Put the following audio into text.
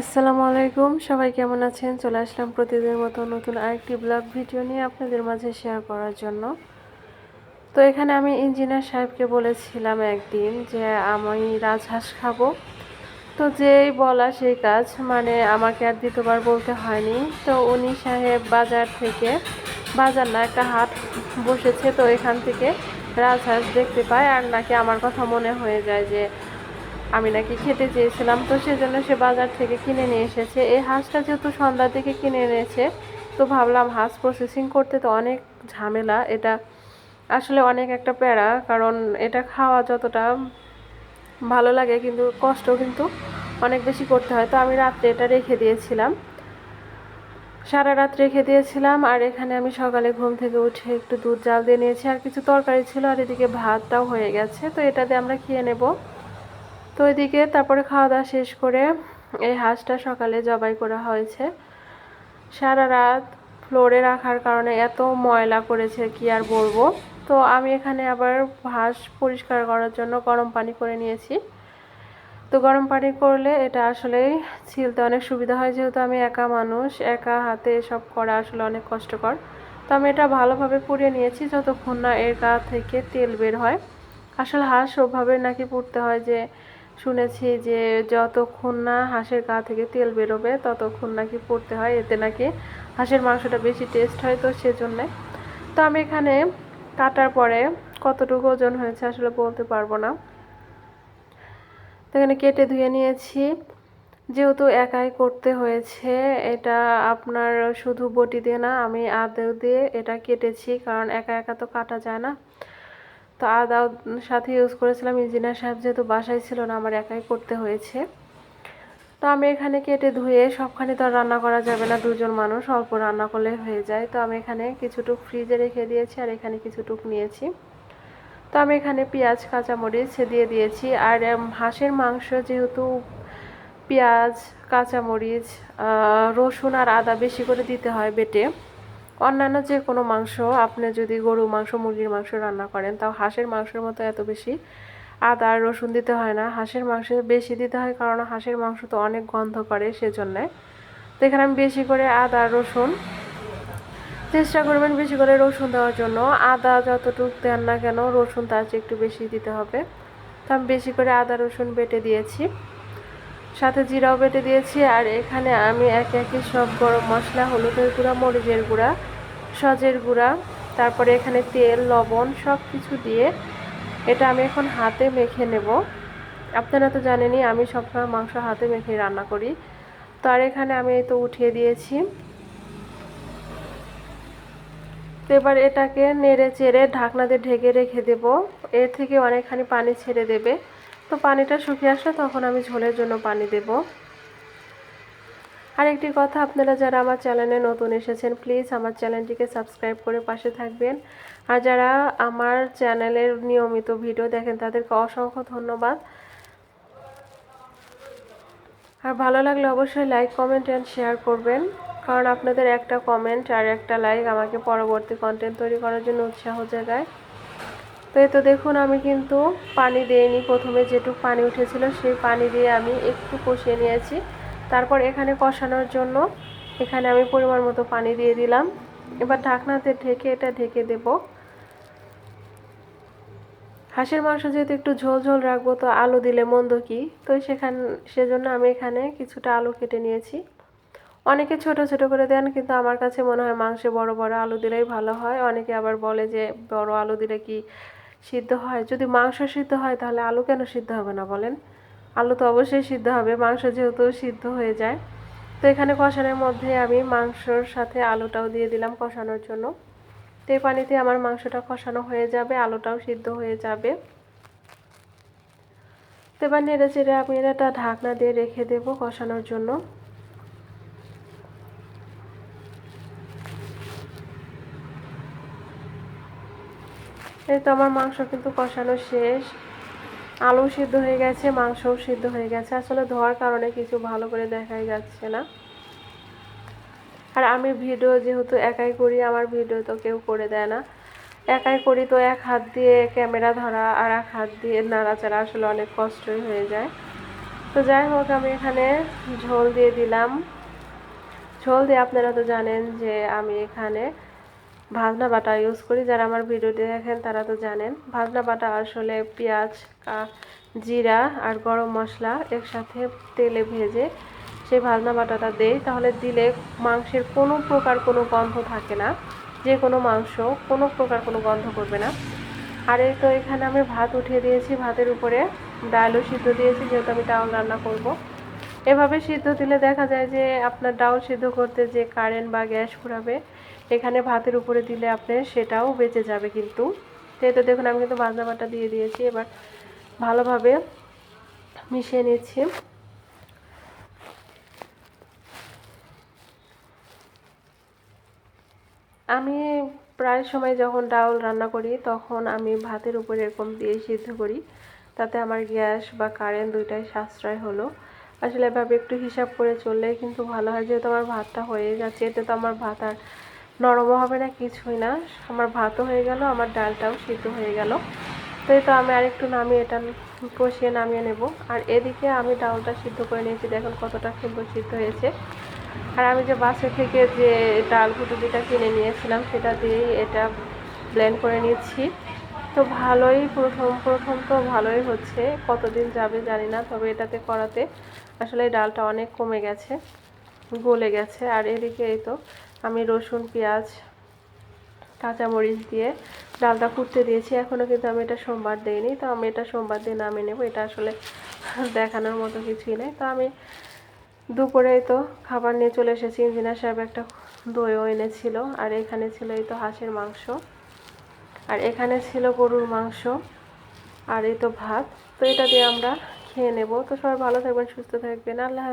আসসালামু আলাইকুম। সবাই কেমন আছেন? চলে আসলাম প্রতিদিনের মতো নতুন আরেকটি ব্লগ ভিডিও নিয়ে আপনাদের মাঝে শেয়ার করার জন্য। তো এখানে আমি ইঞ্জিনিয়ার সাহেবকে বলেছিলাম একদিন যে, আমি রাজহাঁস খাব। তো যেই বলা সেই কাজ মানে আমাকে আর দ্বিতীয়বার বলতে হয়নি। তো উনি সাহেব বাজার থেকে, বাজার না, একটা হাট বসেছে, তো এখান থেকে রাজহাঁস দেখতে পায়। আর নাকি আমার কথা মনে হয়ে যায় যে আমি নাকি খেতে চেয়েছিলাম, তো সেজন্য সে বাজার থেকে কিনে নিয়ে এসেছে। এই হাঁসটা যেহেতু সন্ধ্যার দিকে কিনে এনেছে, তো ভাবলাম হাঁস প্রসেসিং করতে তো অনেক ঝামেলা। এটা আসলে অনেক একটা প্যারা, কারণ এটা খাওয়া যতটা ভালো লাগে কিন্তু কষ্ট কিন্তু অনেক বেশি করতে হয়। তো আমি রাত্রে এটা রেখে দিয়েছিলাম। সারা রাত রেখে দিয়েছিলাম, আর এখানে আমি সকালে ঘুম থেকে উঠে একটু দুধ জাল দিয়ে নিয়েছি। আর কিছু তরকারি ছিল, আর এদিকে ভাতটাও হয়ে গেছে, তো এটা দিয়ে আমরা খেয়ে নেব। তো এদিকে তারপরে খাওয়া দাওয়া শেষ করে এই হাঁসটা সকালে জবাই করা হয়েছে। সারা রাত ফ্লোরে রাখার কারণে এত ময়লা করেছে কি আর বলব? তো আমি এখানে আবার হাঁস পরিষ্কার করার জন্য গরম পানি করে নিয়েছি। তো গরম পানি করলে এটা আসলেই ছিলতে অনেক সুবিধা হয়, যেহেতু আমি একা মানুষ, একা হাতে এসব করা আসলে অনেক কষ্টকর। তো আমি এটা ভালোভাবে পুড়িয়ে নিয়েছি যতক্ষণ না এর গা থেকে তেল বের হয়। আসলে হাঁস ওভাবে নাকি পুড়তে হয় যে শুনেছি যে যতক্ষণ না হাঁসের গা থেকে তেল বেরোবে, ততক্ষণ নাকি পড়তে হয়। এতে নাকি হাঁসের মাংসটা বেশি টেস্ট হয় তো সেজন্যে। তো আমি এখানে কাটার পরে কতটুকু ওজন হয়েছে আসলে বলতে পারব না। তো এখানে কেটে ধুয়ে নিয়েছি। যেহেতু একাই করতে হয়েছে, এটা আপনার শুধু বটি দিয়ে না, আমি আদেও দিয়ে এটা কেটেছি, কারণ একা একা তো কাটা যায় না। তো আদাও সাথে ইউজ করেছিলাম ইঞ্জিনিয়ার সাহেব যেহেতু বাসায় ছিল না, আমার একাই করতে হয়েছে। তো আমি এখানে কেটে ধুয়ে সবখানে তো আর রান্না করা যাবে না, দুজন মানুষ, অল্প রান্না করলে হয়ে যায়। তো আমি এখানে কিছুটুক ফ্রিজে রেখে দিয়েছি, আর এখানে কিছুটুক নিয়েছি। তো আমি এখানে পেঁয়াজ, কাঁচামরিচ দিয়ে দিয়েছি, আর হাঁসের মাংস যেহেতু পেঁয়াজ, কাঁচামরিচ রসুন আর আদা বেশি করে দিতে হয় বেটে। অন্যান্য যে কোনো মাংস, আপনি যদি গরু মাংস, মুরগির মাংস রান্না করেন, তাও হাঁসের মাংসের মতো এত বেশি আদা আর রসুন দিতে হয় না। হাঁসের মাংস বেশি দিতে হয় কারণ হাঁসের মাংস তো অনেক গন্ধ করে সেজন্যে। তো এখানে আমি বেশি করে আদা, রসুন চেষ্টা করবেন বেশি করে রসুন দেওয়ার জন্য। আদা যতটুক দেন না কেন রসুন তার চেয়ে একটু বেশি দিতে হবে। তো আমি বেশি করে আদা, রসুন বেটে দিয়েছি। সাথে জিরাও বেটে দিয়েছি, আর এখানে আমি একে একে সব গরম মশলা, হলুদের গুঁড়া, মরিচের গুঁড়া, সজের গুঁড়া, তারপরে এখানে তেল, লবণ সব কিছু দিয়ে এটা আমি এখন হাতে মেখে নেব। আপনারা তো জানেনই, আমি সবসময় মাংস হাতে মেখে রান্না করি। তো আর এখানে আমি তো উঠিয়ে দিয়েছি। তো এবার এটাকে নেড়ে চেড়ে ঢাকনা দিয়ে ঢেকে রেখে দেব। এর থেকে অনেকখানি পানি ছেড়ে দেবে। তো পানিটা শুকিয়ে আসলে তখন আমি ঝোলের জন্য পানি দেব। আর একটি কথা, আপনারা যারা আমার চ্যানেলে নতুন এসেছেন প্লিজ আমার চ্যানেলটিকে সাবস্ক্রাইব করে পাশে থাকবেন। আর যারা আমার চ্যানেলের নিয়মিত ভিডিও দেখেন, তাদেরকে অসংখ্য ধন্যবাদ। আর ভালো লাগলে অবশ্যই লাইক কমেন্ট অ্যান্ড শেয়ার করবেন। কারণ আপনাদের একটা কমেন্ট আর একটা লাইক আমাকে পরবর্তী কন্টেন্ট তৈরি করার জন্য উৎসাহ জাগায়। তো এই তো দেখুন, আমি কিন্তু পানি দিইনি। প্রথমে যেটুকু পানি উঠেছিল সেই পানি দিয়ে আমি একটু কষিয়ে নিয়েছি। তারপর এখানে কষানোর জন্য এখানে আমি পরিমাণ মতো পানি দিয়ে দিলাম। এবার ঢাকনাতে ঢেকে এটা ঢেকে দেব। হাঁসের মাংস যেহেতু একটু ঝোল ঝোল রাখব, তো আলু দিলে মন্দ কি? তো সেখান, সেজন্য আমি এখানে কিছুটা আলু কেটে নিয়েছি। অনেকে ছোট ছোট করে দেন, কিন্তু আমার কাছে মনে হয় মাংসে বড় বড় আলু দিলেই ভালো হয়। অনেকে আবার বলে যে বড় আলু দিলে কি সিদ্ধ হয়। যদি মাংস সিদ্ধ হয়, তাহলে আলু কেন সিদ্ধ হবে না বলেন? আলু তো অবশ্যই সিদ্ধ হবে, মাংস যেহেতু সিদ্ধ হয়ে যায়। তো এখানে কষানোর মধ্যে আমি মাংসর সাথে আলুটাও দিয়ে দিলাম কষানোর জন্য। তো এই পানিতে আমার মাংসটা কষানো হয়ে যাবে, আলুটাও সিদ্ধ হয়ে যাবে। তো এবার নেড়ে চেড়ে আমি এটা ঢাকনা দিয়ে রেখে দেবো কষানোর জন্য। এই তো আমার মাংস কিন্তু কষানো শেষ। আলু সিদ্ধ হয়ে গেছে, মাংসও সিদ্ধ হয়ে গেছে। আসলে ধোয়ার কারণে কিছু ভালো করে দেখাই যাচ্ছে না। আর আমি ভিডিও যেহেতু একাই করি, আমার ভিডিও তো কেউ করে দেয় না। একাই করি তো এক হাত দিয়ে ক্যামেরা ধরা আর এক হাত দিয়ে নাড়াচাড়া আসলে অনেক কষ্টই হয়ে যায়। তো যাই হোক, আমি এখানে ঝোল দিয়ে দিলাম। ঝোল দিয়ে আপনারা তো জানেন যে আমি এখানে ভাজনা বাটা ইউজ করি। যারা আমার ভিডিওটি দেখেন, তারা তো জানেন। ভাজনা বাটা আসলে পেঁয়াজ জিরা আর গরম মশলা একসাথে তেলে ভেজে সেই ভাজনা বাটাটা দেই। তাহলে দিলে মাংসের কোনো প্রকার কোনো গন্ধ থাকে না। যে কোনো মাংস, কোনো প্রকার কোনো গন্ধ করবে না। আর এই তো এখানে আমি ভাত উঠিয়ে দিয়েছি। ভাতের উপরে ডালও সিদ্ধ দিয়েছি, যেহেতু আমি ডাউল রান্না করব। এভাবে সিদ্ধ দিলে দেখা যায় যে আপনার ডাউল সিদ্ধ করতে যে কারেন্ট বা গ্যাস ফুরাবে, এখানে ভাতের উপরে দিলে আপনার সেটাও বেঁচে যাবে কিন্তু। তো দেখুন, আমি কিন্তু ভাজনা বাটা দিয়ে দিয়েছি, এবার ভালোভাবে মিশিয়ে নিচ্ছি। আমি প্রায় সময় যখন ডাউল রান্না করি, তখন আমি ভাতের উপরে এরকম দিয়ে সিদ্ধ করি, তাতে আমার গ্যাস বা কারেন্ট দুইটাই সাশ্রয় হলো। আসলে এভাবে একটু হিসাব করে চললে কিন্তু ভালো হয়। যেহেতু আমার ভাতটা হয়ে যাচ্ছে এতে তো আমার ভাত আর নরমও হবে না, কিছুই না। আমার ভাতও হয়ে গেল, আমার ডালটাও সিদ্ধ হয়ে গেল। তো এই তো আমি আরেকটু নামিয়ে এটা কষিয়ে নামিয়ে নেব। আর এদিকে আমি ডালটা সিদ্ধ করে নিয়েছি, দেখুন কতটা সুন্দর সিদ্ধ হয়েছে। আর আমি যে বাসে থেকে যে ডাল দুটা কিনে নিয়েছিলাম, সেটা দিয়েই এটা ব্লেন্ড করে নিচ্ছি। তো ভালোই প্রথম প্রথম তো ভালোই হচ্ছে, কতদিন যাবে জানি না, তবে এটাতে করাতে আসলে ডালটা অনেক কমে গেছে, গলে গেছে। আর এদিকে এই তো আমি রসুন, পেঁয়াজ, কাঁচামরিচ দিয়ে ডালটা ফুটতে দিয়েছি। এখনও কিন্তু আমি এটা সোমবার দিইনি, তো আমি এটা সোমবার দিয়ে নামিয়ে নেব। এটা আসলে দেখানোর মতো কিছুই নেই। তো আমি দুপুরেই তো খাবার নিয়ে চলে এসেছি। ইঞ্জিনিয়ার সাহেব একটা দইও এনেছিল, আর এখানে ছিল এই তো হাঁসের মাংস। আর এখানে ছিল গরুর মাংস, আর এই তো ভাত। তো এটা দিয়ে আমরা খেয়ে নেব তো সবাই ভালো থাকবেন সুস্থ থাকবেন আল্লাহ।